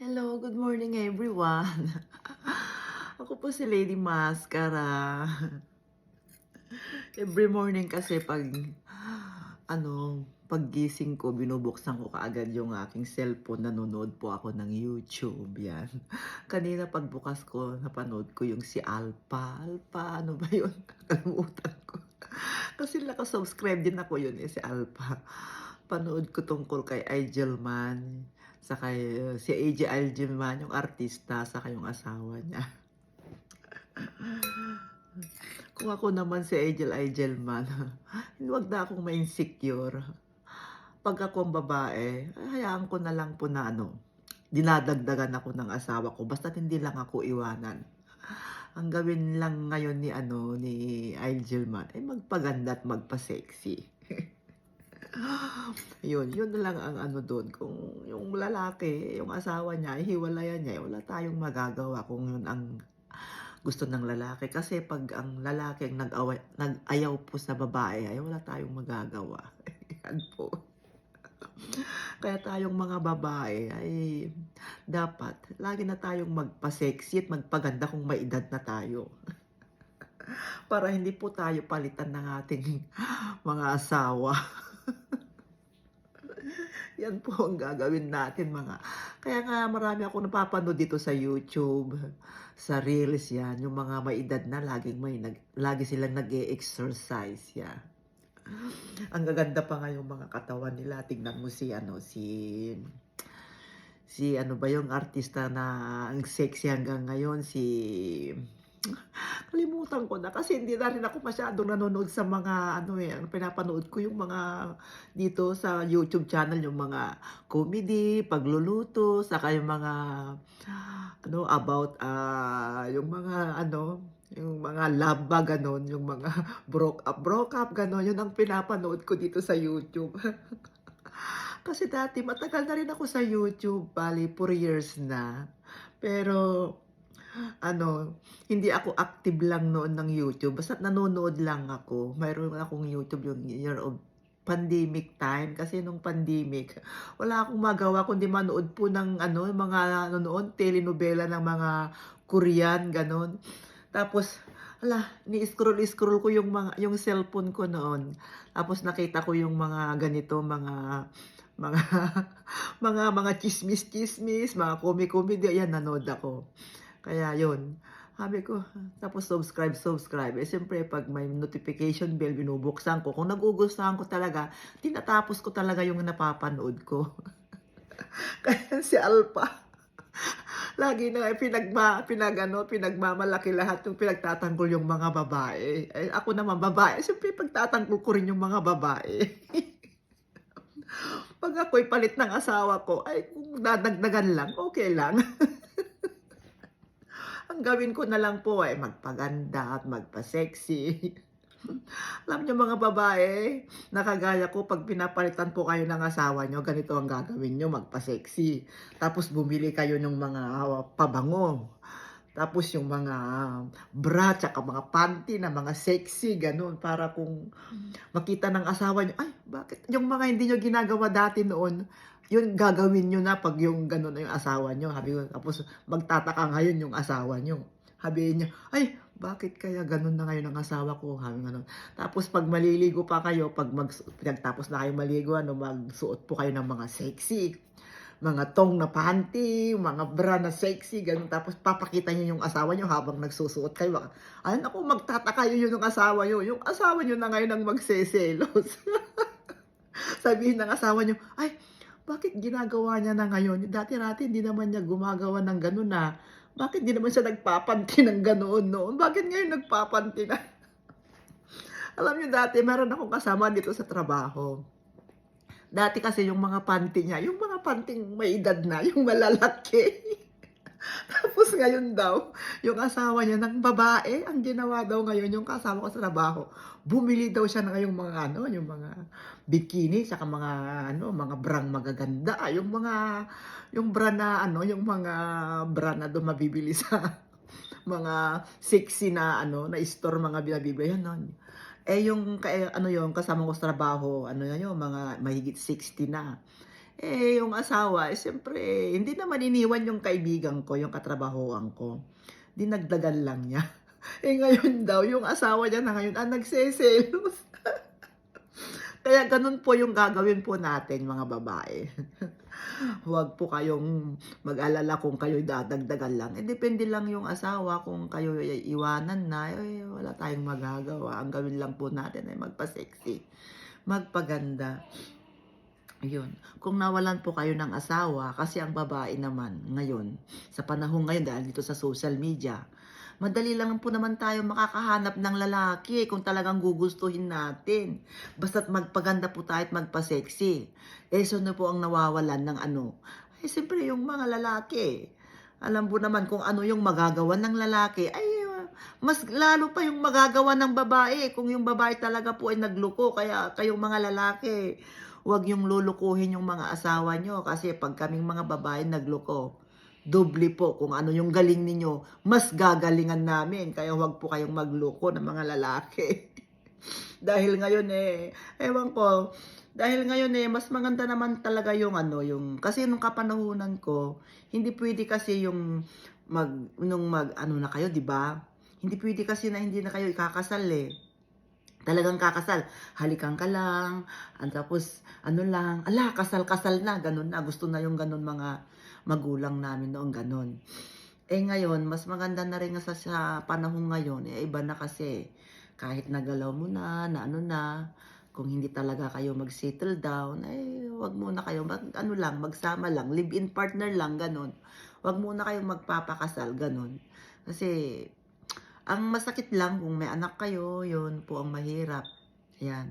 Hello, good morning everyone. Ako po si Lady Mascara. Every morning kasi pag ano, paggising ko, binubuksan ko kaagad yung aking cellphone, nanonood po ako ng YouTube, yan. Kanina pagbukas ko, napanood ko yung si Alpha. Alpha, ano ba yun? Nakalimutan ko. Kasi nakasubscribe din ako yun eh, si Alpha. Panood ko tungkol kay Igelman, sa kay si AJ Igelman, yung artista, sa yung asawa niya. Kung ako naman si Angel Igelman, huwag na akong ma-insecure. Pag ako ang babae, hayaan ko na lang po na ano, dinadagdagan ako ng asawa ko, basta hindi lang ako iwanan. Ang gawin lang ngayon ni ano ni Igelman ay magpaganda at magpa-sexy. yun, yun lang ang ano doon. Kung yung lalaki, yung asawa niya, hiwalayan niya, wala tayong magagawa kung yun ang gusto ng lalaki. Kasi pag ang lalaki ang nag-ayaw po sa babae, ay wala tayong magagawa. Yan po. Kaya tayong mga babae ay dapat lagi na tayong magpa-sexy at magpaganda kung may edad na tayo. Para hindi po tayo palitan ng ating mga asawa. Yan po ang gagawin natin mga. Kaya nga marami ako napapanood dito sa YouTube, sa Reels yan, yung mga may edad na laging may nag, lagi silang nag-exercise yan. Ang gaganda pa nga yung mga katawan nila. Tingnan mo si ano si si ano ba yung artista na ang sexy hanggang ngayon si kalimutan ko na kasi hindi na rin ako masyadong nanonood sa mga ano eh, ano, pinapanood ko yung mga dito sa YouTube channel yung mga comedy, pagluluto, saka yung mga ano about ah yung mga ano yung mga love ba ganon, yung mga broke up, broke up ganon, yun ang pinapanood ko dito sa YouTube. Kasi dati matagal na rin ako sa YouTube, bali 4 years na. Pero ano, hindi ako active lang noon ng YouTube. Basta nanonood lang ako. Mayroon akong YouTube yung year of pandemic time. Kasi nung pandemic, wala akong magawa kundi manood po ng ano, mga nanonood, telenovela ng mga Korean, ganon. Tapos, ala, ni-scroll-scroll ko yung mga yung cellphone ko noon. Tapos nakita ko yung mga ganito, mga mga mga mga chismis-chismis, mga komik-komedy, ayan nanood ako. Kaya yun, sabi ko, tapos subscribe, subscribe. Eh, siyempre, pag may notification bell, binubuksan ko. Kung nagugustuhan ko talaga, tinatapos ko talaga yung napapanood ko. Kaya si Alpha, lagi na eh, pinagma, pinag, ano, pinagmamalaki lahat yung pinagtatanggol yung mga babae. Eh, ako naman babae, siyempre pagtatanggol ko rin yung mga babae. Pag ako'y palit ng asawa ko, ay kung dadagdagan lang, okay lang. Ang gawin ko na lang po ay magpaganda at magpa-sexy. Alam niyo mga babae, nakagaya ko pag pinapalitan po kayo ng asawa niyo, ganito ang gagawin niyo, magpa-sexy. Tapos bumili kayo ng mga pabango. Tapos yung mga bra, tsaka mga panty na mga sexy, ganun. Para kung makita ng asawa niyo, ay, bakit? Yung mga hindi niyo ginagawa dati noon, yun gagawin niyo na pag yung ganun na yung asawa niyo. Sabi ko, tapos magtataka ngayon yung asawa niyo. Sabi niya, ay, bakit kaya ganun na ngayon ang asawa ko? Sabi ganun. Tapos pag maliligo pa kayo, pag mag, tapos na kayo maligo, ano, magsuot po kayo ng mga sexy mga tong na panty, mga bra na sexy, ganun. Tapos papakita niyo yung asawa niyo habang nagsusuot kayo. Ayun ako, magtataka yun yung asawa niyo. Yung asawa niyo na ngayon ang magseselos. Sabihin ng asawa niyo, ay, bakit ginagawa niya na ngayon? Dati-rati hindi naman niya gumagawa ng ganun na. Bakit di naman siya nagpapanti ng ganoon noon? Bakit ngayon nagpapanti na? Alam niyo dati, meron akong kasama dito sa trabaho. Dati kasi yung mga panty niya, yung mga panting may edad na, yung malalaki. Tapos ngayon daw, yung asawa niya ng babae, ang ginawa daw ngayon yung kasama ko sa trabaho, bumili daw siya ng yung mga ano, yung mga bikini, saka mga ano, mga brang magaganda, ah, yung mga yung bra na ano, yung mga bra na doon mabibili sa mga sexy na ano, na store mga binabibili yan. No? Eh yung ano yung kasama ko sa trabaho, ano yan yung mga mahigit 60 na. Eh, yung asawa, eh, siyempre, eh, hindi naman iniwan yung kaibigan ko, yung katrabahoan ko. Dinagdagan lang niya. Eh, ngayon daw, yung asawa niya na ngayon, ah, nagseselos. Kaya ganun po yung gagawin po natin, mga babae. Huwag po kayong mag-alala kung kayo dadagdagan lang. Eh, depende lang yung asawa kung kayo ay iwanan na, eh, wala tayong magagawa. Ang gawin lang po natin ay magpa-sexy, magpaganda. Yun. Kung nawalan po kayo ng asawa, kasi ang babae naman ngayon, sa panahon ngayon dahil dito sa social media, madali lang po naman tayo makakahanap ng lalaki kung talagang gugustuhin natin. Basta't magpaganda po tayo at magpa-sexy. Eh, so na po ang nawawalan ng ano? Eh, siyempre yung mga lalaki. Alam po naman kung ano yung magagawa ng lalaki, ay mas lalo pa yung magagawa ng babae kung yung babae talaga po ay nagluko. Kaya kayong mga lalaki, huwag yung lulukuhin yung mga asawa nyo kasi pag kaming mga babae nagluko, doble po kung ano yung galing ninyo, mas gagalingan namin. Kaya huwag po kayong magluko ng mga lalaki. dahil ngayon eh, ewan ko, dahil ngayon eh, mas maganda naman talaga yung ano, yung, kasi nung kapanahunan ko, hindi pwede kasi yung mag, nung mag, ano na kayo, di ba? Hindi pwede kasi na hindi na kayo ikakasal eh. Talagang kakasal. Halikan ka lang. At tapos, ano lang, ala, kasal-kasal na. Ganun na. Gusto na yung ganun mga magulang namin noong ganun. Eh ngayon, mas maganda na rin sa, sa panahon ngayon. Eh, iba na kasi. Kahit nagalaw mo na, na ano na, kung hindi talaga kayo mag-settle down, eh, wag muna kayo, mag, ano lang, magsama lang, live-in partner lang, ganun. Wag muna kayong magpapakasal, ganun. Kasi, ang masakit lang kung may anak kayo, yun po ang mahirap. Yan.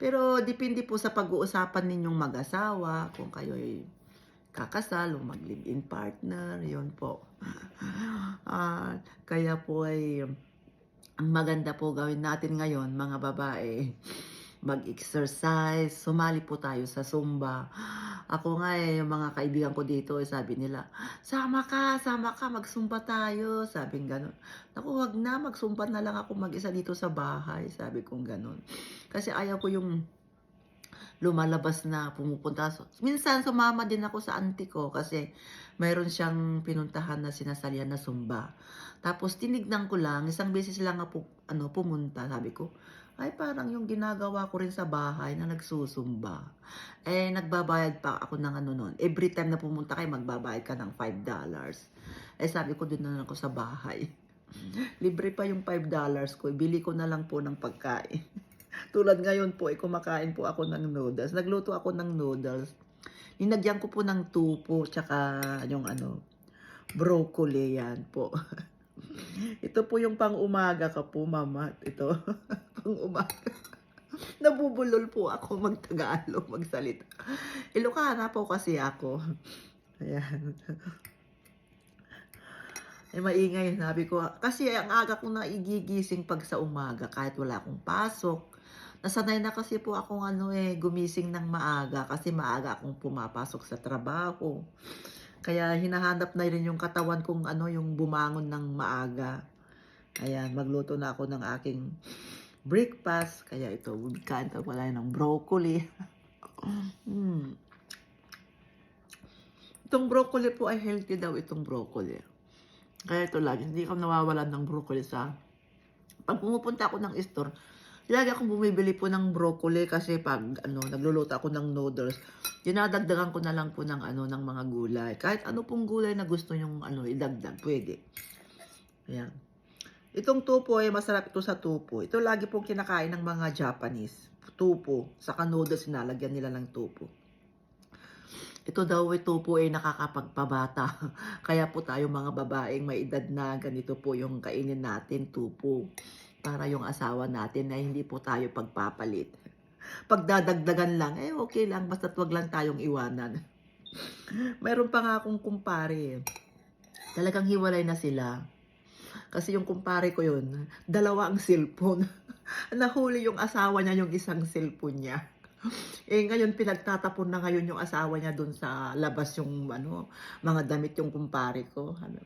Pero depende po sa pag-uusapan ninyong mag-asawa, kung kayo ay kakasal o mag-live-in partner, yun po. Ah, kaya po ay ang maganda po gawin natin ngayon, mga babae, mag-exercise, sumali po tayo sa Zumba. Ako nga eh, yung mga kaibigan ko dito, eh, sabi nila, sama ka, sama ka, magsumba tayo. Sabi ng ganun. Naku, wag na, magsumba na lang ako mag-isa dito sa bahay. Sabi kong ganun. Kasi ayaw ko yung lumalabas na pumupunta. Minsan sumama din ako sa auntie ko kasi mayroon siyang pinuntahan na sinasalihan na sumba. Tapos tinignan ko lang, isang beses lang ako ano, pumunta. Sabi ko, ay parang yung ginagawa ko rin sa bahay na nagsusumba. Eh, nagbabayad pa ako ng ano nun. Every time na pumunta kayo, magbabayad ka ng $5. Eh, sabi ko din na ako sa bahay. Libre pa yung $5 ko. Bili ko na lang po ng pagkain. Tulad ngayon po, eh, kumakain po ako ng noodles. Nagluto ako ng noodles. Ninagyan ko po ng tupo, tsaka yung ano, broccoli yan po. Ito po yung pang umaga ka po, mama. Ito, pang umaga. Nabubulol po ako magtagalog, magsalita. Ilocana po kasi ako. Ayan. Eh, maingay, sabi ko. Kasi ang aga ko na igigising pag sa umaga, kahit wala akong pasok. Nasanay na kasi po akong ano eh, gumising ng maaga kasi maaga akong pumapasok sa trabaho. Kaya hinahanap na rin yung katawan kong ano, yung bumangon ng maaga. Ayan, magluto na ako ng aking breakfast. Kaya ito, kain ka pala ng broccoli. hmm. Itong broccoli po ay healthy daw itong broccoli. Kaya ito lagi, hindi ako nawawalan ng broccoli sa... Pag pumupunta ako ng store, lagi akong bumibili po ng broccoli kasi pag ano, nagluluto ako ng noodles, dinadagdagan ko na lang po ng ano ng mga gulay. Kahit ano pong gulay na gusto nyong ano idagdag, pwede. Ayan. Itong tupo ay masarap ito sa tupo. Ito lagi pong kinakain ng mga Japanese. Tupo. Sa noodles sinalagyan nila ng tupo. Ito daw ito po ay nakakapagpabata. Kaya po tayo mga babaeng may edad na ganito po yung kainin natin, tupo. Para yung asawa natin na hindi po tayo pagpapalit. Pagdadagdagan lang, eh okay lang, basta't wag lang tayong iwanan. Mayroon pa nga akong kumpare. Talagang hiwalay na sila. Kasi yung kumpare ko yun, dalawa ang cellphone. Nahuli yung asawa niya yung isang cellphone niya. Eh ngayon pinagtatapon na ngayon yung asawa niya doon sa labas yung ano, mga damit yung kumpare ko. Ano?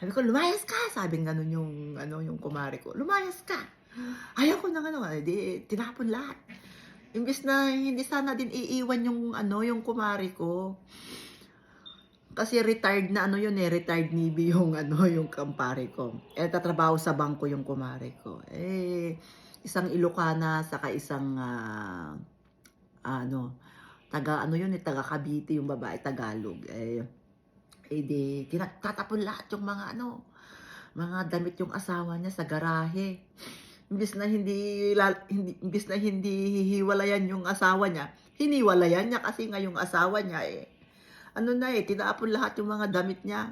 Sabi ko, lumayas ka! Sabi ganun yung, ano, yung kumare ko. Lumayas ka! Ayaw ko na ano, eh, di, tinapon lahat. Imbis na hindi sana din iiwan yung ano, yung kumari ko. Kasi retired na ano yun eh, retired Navy yung ano, yung kampare ko. Eh, tatrabaho sa bangko yung kumare ko. Eh, isang Ilocana, saka isang, ah, ano, taga, ano yun eh, taga Cavite yung babae, Tagalog. Eh, eh di, tinatapon lahat yung mga ano, mga damit yung asawa niya sa garahe. Imbis na hindi, hindi imbis na hindi hihiwalayan yung asawa niya, hiniwalayan niya kasi nga yung asawa niya eh. Ano na eh, tinapon lahat yung mga damit niya.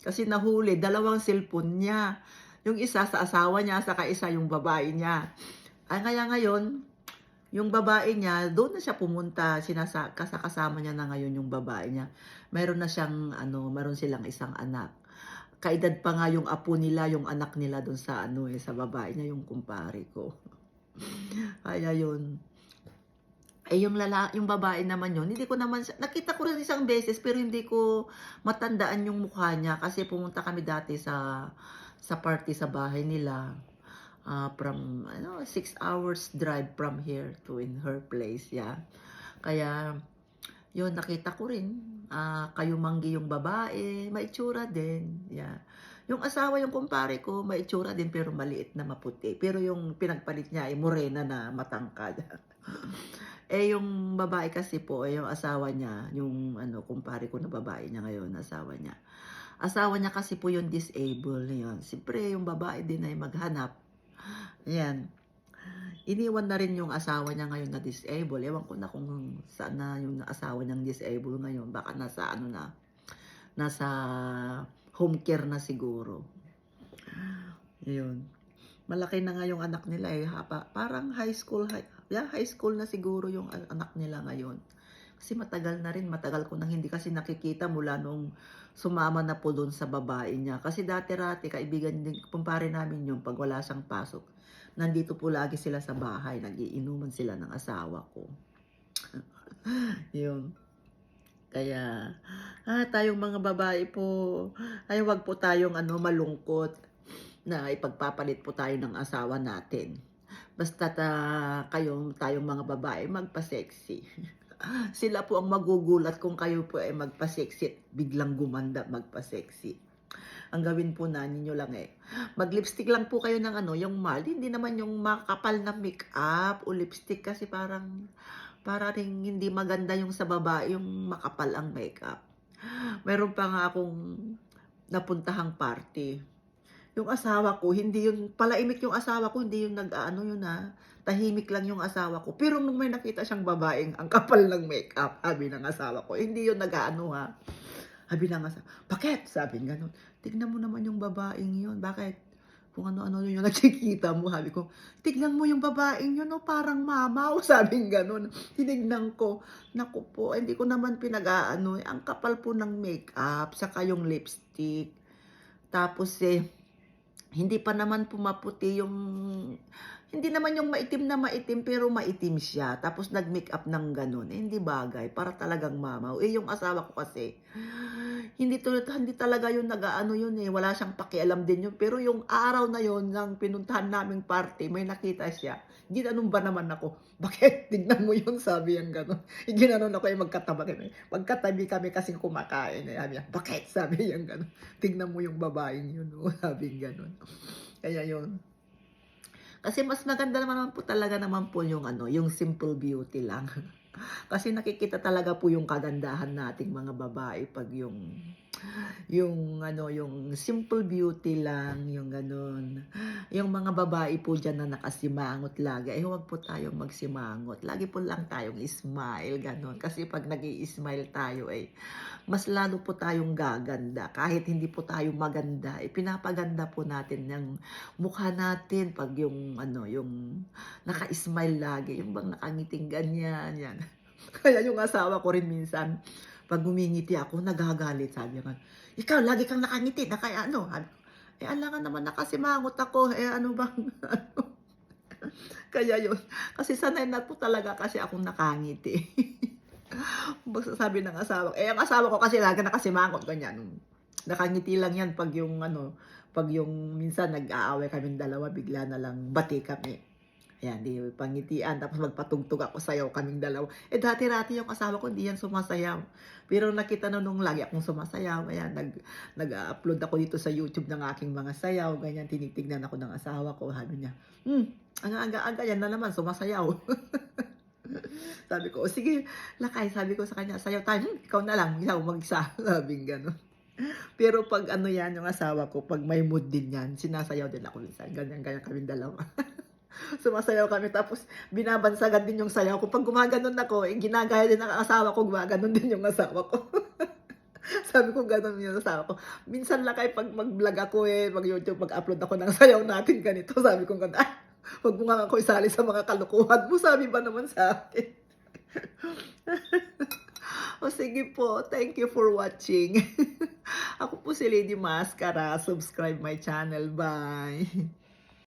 Kasi nahuli, dalawang cellphone niya. Yung isa sa asawa niya, saka isa yung babae niya. Ay kaya ngayon, yung babae niya, doon na siya pumunta, sinasa, kasa- kasama niya na ngayon yung babae niya. Mayroon na siyang, ano, mayroon silang isang anak. Kaedad pa nga yung apo nila, yung anak nila doon sa, ano eh, sa babae niya, yung kumpare ko. Kaya yun. Eh, yung lala, yung babae naman yun, hindi ko naman, siya- nakita ko rin isang beses, pero hindi ko matandaan yung mukha niya kasi pumunta kami dati sa sa party sa bahay nila. Ah, from ano, six hours drive from here to in her place, yeah. Kaya yun nakita ko rin ah kayo manggi yung babae, maitsura din, yeah. Yung asawa yung kumpare ko, maitsura din pero maliit na maputi. Pero yung pinagpalit niya ay morena na matangkad. eh yung babae kasi po, eh, yung asawa niya, yung ano kumpare ko na babae niya ngayon, asawa niya. Asawa niya kasi po yung disabled yun. Siyempre, yung babae din ay maghanap. Yan. Iniwan na rin yung asawa niya ngayon na disabled. Ewan ko na kung saan na yung asawa niyang disabled ngayon. Baka nasa ano na, nasa home care na siguro. Yun. Malaki na nga yung anak nila eh. Hapa, parang high school, high, yeah, high school na siguro yung anak nila ngayon. Kasi matagal na rin, matagal ko nang hindi kasi nakikita mula nung sumama na po doon sa babae niya. Kasi dati-rati, kaibigan din, kumpare namin yung pag wala siyang pasok. Nandito po lagi sila sa bahay, nagiinuman sila ng asawa ko. yun. Kaya, ah, tayong mga babae po, ay wag po tayong ano, malungkot na ipagpapalit po tayo ng asawa natin. Basta ta, kayong, tayong mga babae, magpa-sexy. Sila po ang magugulat kung kayo po ay magpa-sexy, biglang gumanda magpa-sexy. Ang gawin po na ninyo lang eh, mag-lipstick lang po kayo ng ano, yung mild, hindi naman yung makapal na makeup o lipstick kasi parang, para rin hindi maganda yung sa babae, yung makapal ang makeup. Meron pa nga akong napuntahang party. Yung asawa ko, hindi yun, palaimik yung asawa ko, hindi yung nag-ano yun ha. Tahimik lang yung asawa ko. Pero nung may nakita siyang babaeng ang kapal ng makeup, sabi ng asawa ko, hindi yun nag-ano ha. Sabi ng asawa, bakit? Sabi nga ganun. Tignan mo naman yung babaeng yun. Bakit? Kung ano-ano yun yung nakikita mo. Sabi ko, tignan mo yung babaeng yun, no, parang mamaw. Sabi ganun. Tinignan ko, naku po, hindi ko naman pinag-aano. eh. Ang kapal po ng makeup, saka yung lipstick. Tapos eh, hindi pa naman pumaputi yung hindi naman yung maitim na maitim pero maitim siya. Tapos nag-make up ng ganun. Eh, hindi bagay. Para talagang mamaw. Eh yung asawa ko kasi hindi to hindi talaga yun nag-aano yun eh. Wala siyang pakialam din yun. Pero yung araw na yun ng pinuntahan naming party may nakita siya. Ginanong ba naman ako? Bakit? Tignan mo yun sabi yung ganun. Ginanon ako eh magkatabi kami. Magkatabi kami kasi kumakain. Eh sabi bakit? Sabi yung ganun. Tignan mo yung babaeng yun oh, sabi ganun. Kaya yun kasi mas maganda naman po talaga naman po yung ano, yung simple beauty lang. Kasi nakikita talaga po yung kagandahan nating mga babae pag yung yung ano, yung simple beauty lang, yung ganun. Yung mga babae po dyan na nakasimangot lagi, eh huwag po tayong magsimangot. Lagi po lang tayong smile, ganun. Kasi pag nag smile tayo, eh, mas lalo po tayong gaganda. Kahit hindi po tayo maganda, eh, pinapaganda po natin yung mukha natin pag yung ano, yung naka-smile lagi, yung bang nakangiting ganyan, yan. Kaya yung asawa ko rin minsan, pag ngumingiti ako, nagagalit. Sabi niya, ikaw, lagi kang nakangiti, na kaya ano? Ko, eh, alangan naman, nakasimangot ako. Eh, ano bang, ano? Kaya yun. Kasi sanay na po talaga kasi akong nakangiti. Basta sabi ng asawa, eh, ang asawa ko kasi lagi nakasimangot, ganyan. Nakangiti lang yan pag yung, ano, pag yung minsan nag-aaway kaming dalawa, bigla na lang bati kami. Ayan, di pangitian, tapos magpatugtog ako sayaw kaming dalawa. Eh dati-rati yung asawa ko, hindi yan sumasayaw. Pero nakita na nung lagi akong sumasayaw, ayan, nag, nag-upload ako dito sa YouTube ng aking mga sayaw, ganyan, tinitignan ako ng asawa ko, sabi niya, hmm, ang aga-aga yan na naman, sumasayaw. sabi ko, sige, lakay, sabi ko sa kanya, sayaw tayo, "Hmm, ikaw na lang, ikaw mag-isa, sabi gano'n. Pero pag ano yan, yung asawa ko, pag may mood din yan, sinasayaw din ako minsan. Ganyan-ganyan kami dalawa. Sumasayaw kami, tapos binabansagan din yung sayaw ko. Pag gumaganon ako, eh, ginagaya din ng asawa ko, gumaganon din yung asawa ko. Sabi ko, ganon yung asawa ko. Minsan lang kay pag mag-vlog ako eh, mag-YouTube, mag-upload ako ng sayaw natin ganito. Sabi ko, gano'n, ah, huwag mo nga ako isali sa mga kalukuhan mo. Sabi ba naman sa akin? o sige po, thank you for watching. Ako po si Lady Mascara. Subscribe my channel. Bye.